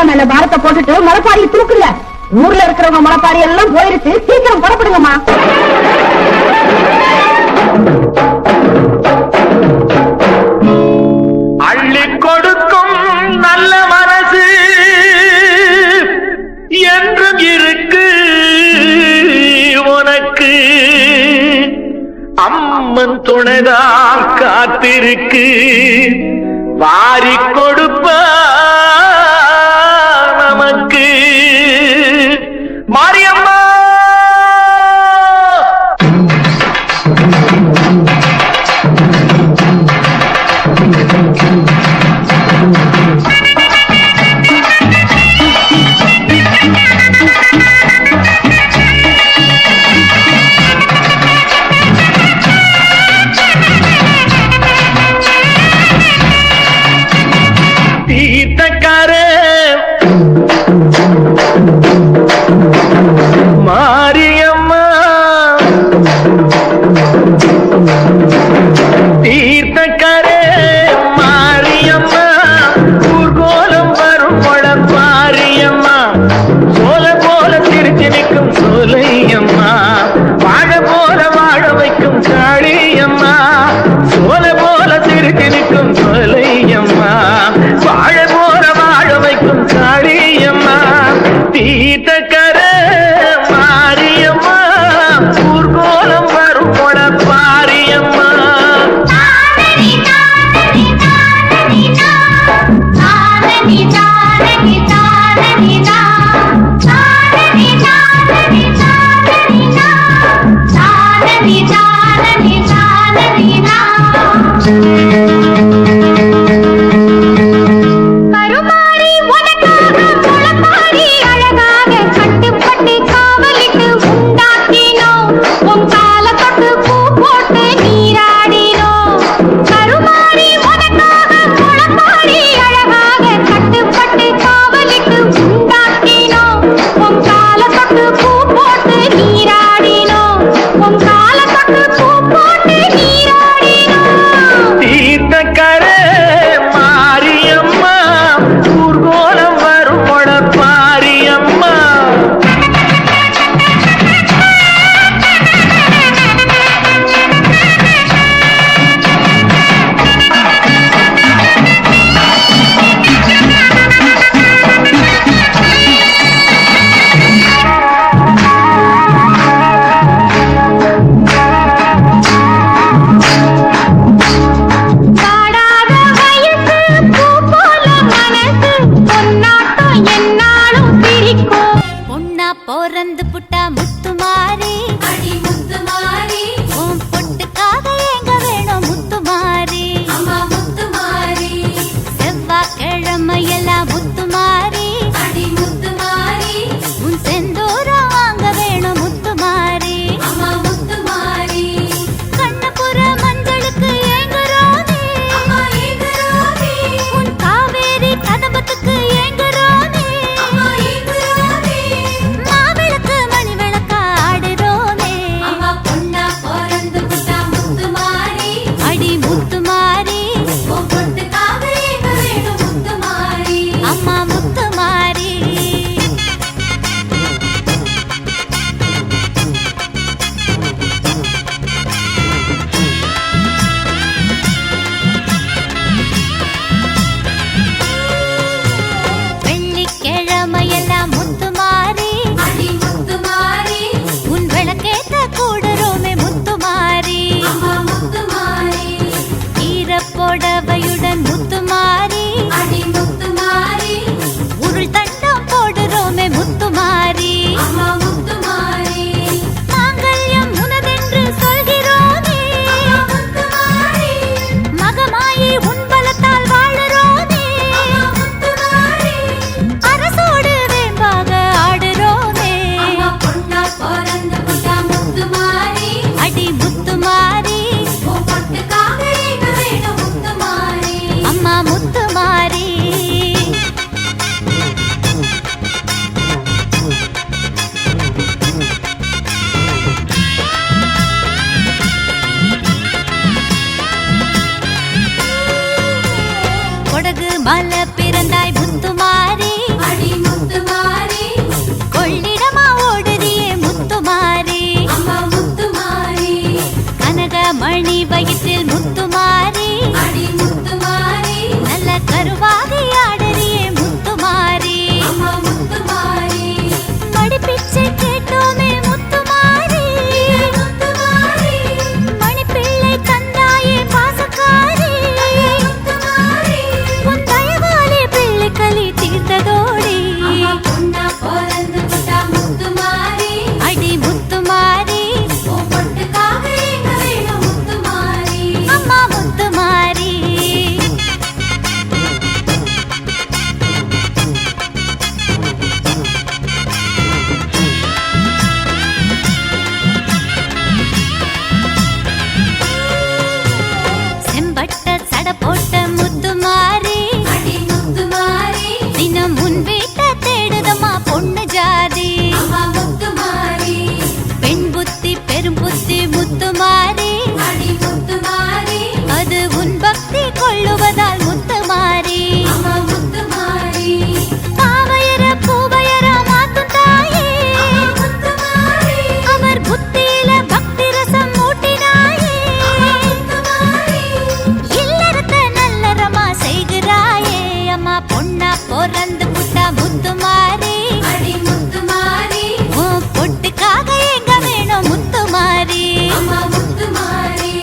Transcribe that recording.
அப்பா மேல பாரத்தை போட்டுட்டு மலைப்பாடியை தூக்குல ஊர்ல இருக்கிறவங்க மலைப்பாடி எல்லாம் போயிருச்சு. சீக்கிரம் புறப்படுங்கம்மா. அள்ளி கொடுக்கும் நல்ல மனசு என்றும் இருக்கு உனக்கு. அம்மன் துணைதான் காத்திருக்கு. வாரி கொடுப்ப. உனக்கு. மாரியம்மா 一张。மலப்பே பொண்ணா பிறந்து புட்டா முத்துமாரி